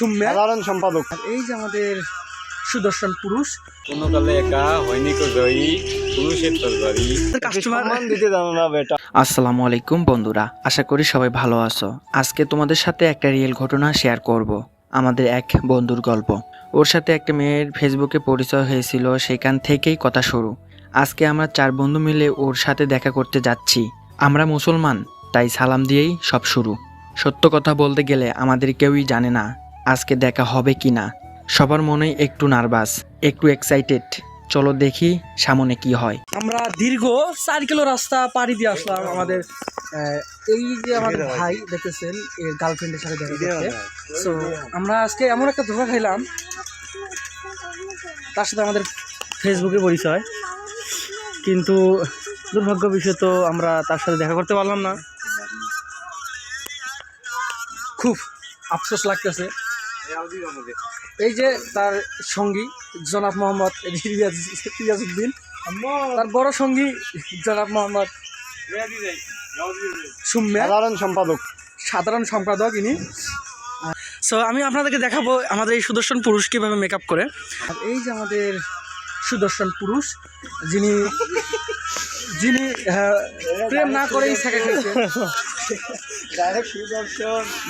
সুম্যা সাধারণ সম্পাদক। এই যে আমাদের সুদর্শন পুরুষ। কোনো কালে একা হয়নি কো জয়ী পুরুষের তরবারি। কাস্টমার সম্মান দিতে জানো না বেটা। আসসালামু আলাইকুম বন্ধুরা আশা করি সবাই ভালো আছো। আজকে তোমাদের সাথে একটা রিয়েল ঘটনা শেয়ার করব আমাদের এক বন্ধুর গল্প। ওর সাথে একটা মেয়ের ফেসবুকে পরিচয় হয়েছিল সেখান থেকেই কথা শুরু। আজকে আমরা চার বন্ধু মিলে ওর সাথে দেখা করতে যাচ্ছি। আমরা মুসলমান তাই সালাম দিয়েই সব শুরু। সত্য কথা বলতে গেলে আমাদের কেউই জানে না আজকে দেখা হবে কি না? সবার মনেই একটু নার্ভাস একটু এক্সাইটেড চলো দেখি সামনে কি হয়। আমরা দীর্ঘ চার কিলো রাস্তা পাড়ি দিয়ে আসলাম আমাদের এই যে আমাদের ভাই দেখতেছেন এর গার্লফ্রেন্ডের সাথে দেখা করতে। সো আমরা আজকে এমন একটা ধোকা খাইলাম তার সাথে আমাদের ফেসবুকে পরিচয়। কিন্তু দুর্ভাগ্য বিষয় তো আমরা তার সাথে দেখা করতে পারলাম না। খুব আফসোস লাগতেছে। এই যে তার সঙ্গী জনাব মোহাম্মদ রিয়াজ- রিয়াজউদ্দিন। তার বড় সঙ্গী জনাব মোহাম্মদ সাধারণ সম্পাদক। সাধারণ সম্পাদক ইনি। সো আমি আপনাদেরকে দেখাবো আমাদের এই সুদর্শন পুরুষ কীভাবে মেকআপ করে। আর এই যে আমাদের সুদর্শন পুরুষ যিনি যিনি আহ, প্রেম না করেই খেয়েছেন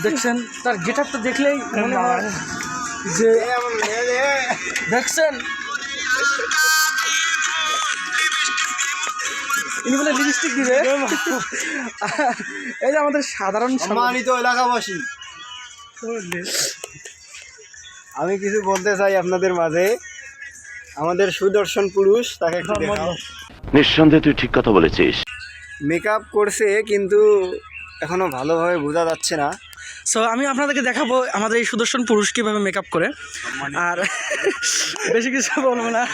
দেখছেন তার গেট আপটা দেখলেই মনে হয় যে দেখছেন? ইনি বলে লিপস্টিক দিবে। এই যে আমাদের সাধারণ সম্মানিত এলাকাবাসী। আমি কিছু বলতে চাই আপনাদের মাঝে। আমাদের সুদর্শন পুরুষ তাকে নিঃসন্দেহে তুই ঠিক কথা বলেছিস। মেকআপ করছে কিন্তু এখনও ভালোভাবে বোঝা যাচ্ছে না। সো আমি আপনাদেরকে দেখাবো আমাদের এই সুদর্শন পুরুষ কীভাবে মেকআপ করে। আর বেশি কিছু বলব না।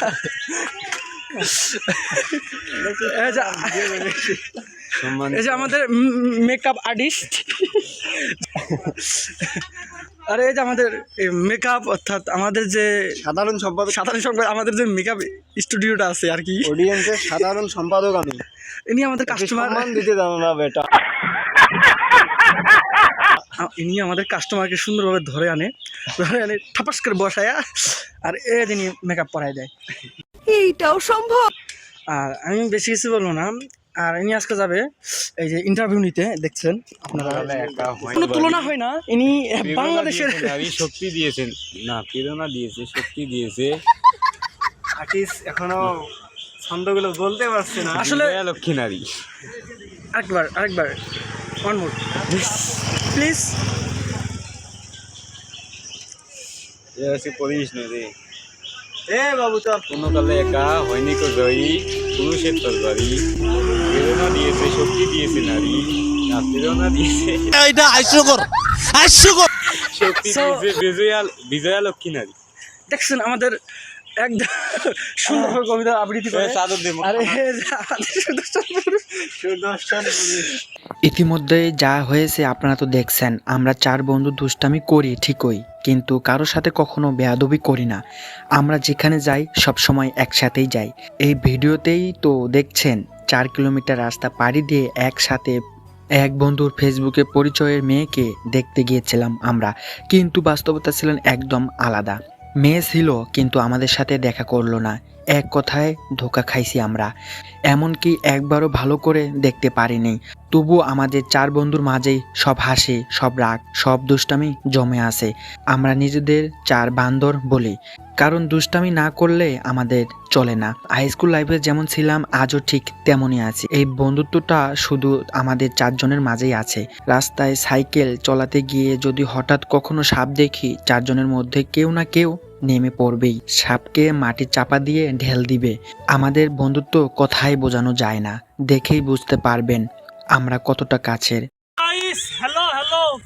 এই যে- আমাদের মেকআপ আর্টিস্ট আর এই যে আমাদের মেকআপ অর্থাৎ আমাদের যে সাধারণ সম্পাদক সাধারণ সম্পাদক আমাদের যে মেকআপ স্টুডিওটা আছে আর কি। অডিয়েন্সের সাধারণ সম্পাদক আমি। ইনি আমাদের কাস্টমার দিতে জানো না বেটা। ইনি আমাদের কাস্টমারকে সুন্দরভাবে ধরে আনে ধরে আনে ঠাপাস করে বসায়া আর এ যিনি মেকআপ করাই দেয়। এইটাও সম্ভব? আর আমি বেশি কিছু বলব না। আর ইনি আজকে যাবে এই যে ইন্টারভিউ নিতে দেখছেন আপনারা কোনো তুলনা হয় না ইনি বাংলাদেশের শক্তি দিয়েছেন। না প্রেরণা দিয়েছে শক্তি দিয়েছে। আর্টিস্ট এখনও ছন্দগুলো বলতে পারছে না। আসলে লক্ষ্মী নারী। আরেকবার আরেকবার। ওয়ান মোর প্লিজ এ হচ্ছে করিস না রে। এ বাবু তো কোনো কালে একা হয়নি কো জয়ী পুরুষের তরবারি। প্রেরণা দিয়েছে শক্তি দিয়েছে নারী। প্রেরণা দিয়েছে। শক্তি দিয়েছে বিজয়া বিজয়া লক্ষ্মী নারী। দেখছেন আমাদের একদম সুন্দরভাবে কবিতা আবৃত্তি করে। চাদর দেবো। আর এই যে আমাদের সুদর্শন সুদর্শন ইতিমধ্যে যা হয়েছে আপনারা তো দেখছেন আমরা চার বন্ধু দুষ্টামি করি ঠিকই কিন্তু কারোর সাথে কখনো বেয়াদবি করি না। আমরা যেখানে যাই সব সময় একসাথেই যাই। এই ভিডিওতেই তো দেখছেন চার কিলোমিটার রাস্তা পাড়ি দিয়ে একসাথে এক বন্ধুর ফেসবুকে পরিচয়ের মেয়েকে দেখতে গিয়েছিলাম আমরা কিন্তু বাস্তবতা ছিলেন একদম আলাদা। মেয়ে ছিল, কিন্তু আমাদের সাথে দেখা করল না। এক কথায় ধোকা খাইছি আমরা। এমনকি একবারও ভালো করে দেখতে পারিনি। তবু আমাদের চার বন্ধুর মাঝেই সব হাসি, সব রাগ, সব দুষ্টামি জমে আছে। আমরা নিজেদের চার বান্দর বলি। কারণ দুষ্টামি না করলে আমাদের চলে না। হাই স্কুল লাইফে যেমন ছিলাম, আজও ঠিক তেমনই আছি। এই বন্ধুত্বটা শুধু আমাদের চারজনের মাঝেই আছে। রাস্তায় সাইকেল চলাতে গিয়ে যদি হঠাৎ কখনো সাপ দেখি, চারজনের মধ্যে কেউ না কেউ নেমে পড়বেই। সাপকে মাটি চাপা দিয়ে ঢেল দিবে। আমাদের বন্ধুত্ব কথাই বোঝানো যায় না। দেখেই বুঝতে পারবেন আমরা কতটা কাছের। হ্যালো হ্যালো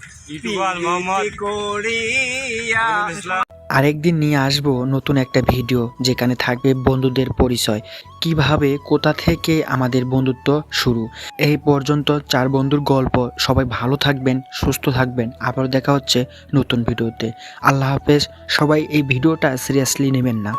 আরেকদিন নিয়ে আসব নতুন একটা ভিডিও যেখানে থাকবে বন্ধুদের পরিচয়। কীভাবে, কোথা থেকে আমাদের বন্ধুত্ব শুরু? এই পর্যন্ত চার বন্ধুর গল্প। সবাই ভালো থাকবেন, সুস্থ থাকবেন। আবার দেখা হচ্ছে নতুন ভিডিওতে। আল্লাহ হাফেজ। সবাই এই ভিডিওটা সিরিয়াসলি নেবেন না।